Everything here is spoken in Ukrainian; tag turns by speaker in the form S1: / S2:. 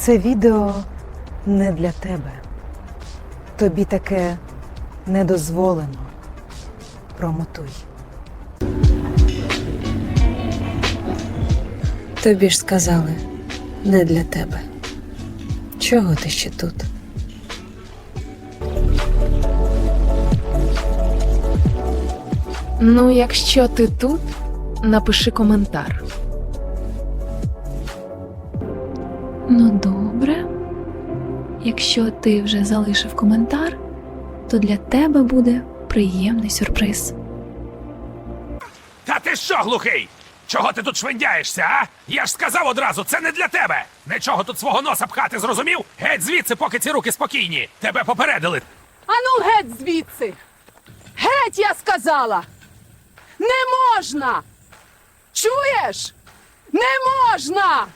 S1: Це відео не для тебе. Тобі таке не дозволено. Промотуй. Тобі ж сказали, не для тебе. Чого ти ще тут?
S2: Ну, якщо ти тут, напиши коментар.
S3: Ну добре. Якщо ти вже залишив коментар, то для тебе буде приємний сюрприз.
S4: Та ти що, глухий? Чого ти тут швендяєшся, а? Я ж сказав одразу, це не для тебе. Нічого тут свого носа пхати, зрозумів? Геть звідси, поки ці руки спокійні. Тебе попередили.
S5: Ану геть звідси. Геть, я сказала. Не можна. Чуєш? Не можна.